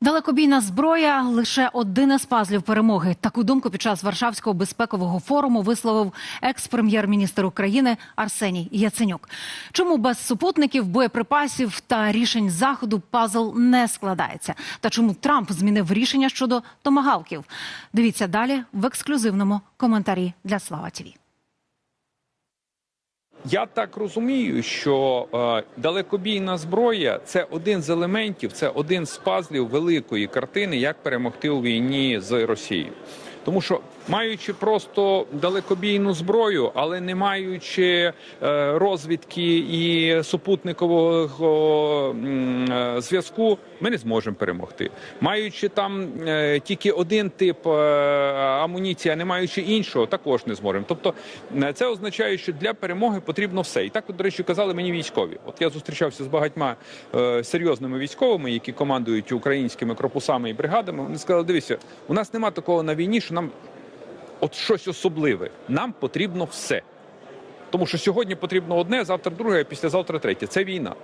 Далекобійна зброя лише один із пазлів перемоги. Таку думку під час Варшавського безпекового форуму висловив екс-прем'єр-міністр України Арсеній Яценюк. Чому без супутників, боєприпасів та рішень заходу пазл не складається? Та чому Трамп змінив рішення щодо томагавків? Дивіться далі в ексклюзивному коментарі для Слава ТІВІ. Я так розумію, що е, далекобійна зброя це один з елементів, це один з пазлів великої картини, як перемогти у війні з Росією. Тому що маючи просто далекобійну зброю, але не маючи е, розвідки і супутникового е, зв'язку, ми не зможемо перемогти. Маючи там е, тільки один тип амуніції, а не маючи іншого, також не зможемо. Тобто це означає, що для перемоги потрібно все. І так, от, до речі, казали мені військові. От я зустрічався з багатьма серйозними військовими, які командують українськими корпусами і бригадами. Вони сказали: дивіться, у нас нема такого на війні, що нам от щось особливе. Нам потрібно все. Тому що сьогодні потрібно одне, завтра друге, а післязавтра третє. Це війна.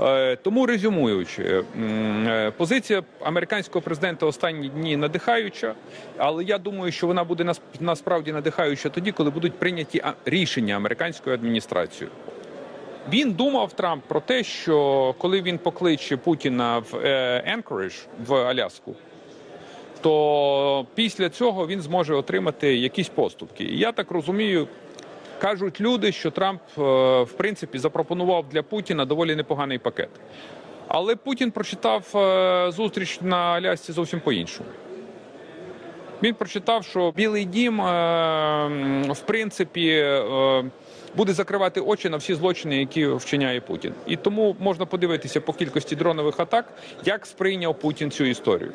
Е, тому резюмуючи, е, позиція американського президента останні дні надихаюча, але я думаю, що вона буде насправді надихаюча тоді, коли будуть прийняті рішення американською адміністрацією. Він думав Трамп про те, що коли він покличе Путіна в Енкоридж, в Аляску, то після цього він зможе отримати якісь поступки. І я так розумію, кажуть люди, що Трамп е, в принципі запропонував для Путіна доволі непоганий пакет. Але Путін прочитав е, зустріч на Алясці зовсім по-іншому. Він прочитав, що Білий Дім, е, в принципі, буде закривати очі на всі злочини, які вчиняє Путін. І тому можна подивитися по кількості дронових атак, як сприйняв Путін цю історію.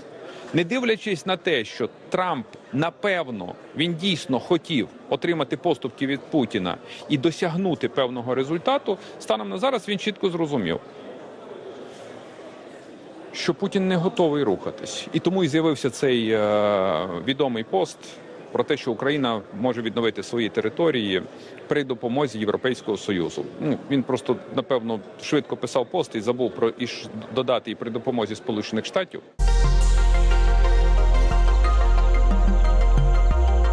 Не дивлячись на те, що Трамп напевно він дійсно хотів отримати поступки від Путіна і досягнути певного результату, станом на зараз він чітко зрозумів, що Путін не готовий рухатись, і тому і з'явився цей е, відомий пост про те, що Україна може відновити свої території при допомозі Європейського союзу. Ну він просто напевно швидко писав пост і забув про і додати і при допомозі Сполучених Штатів.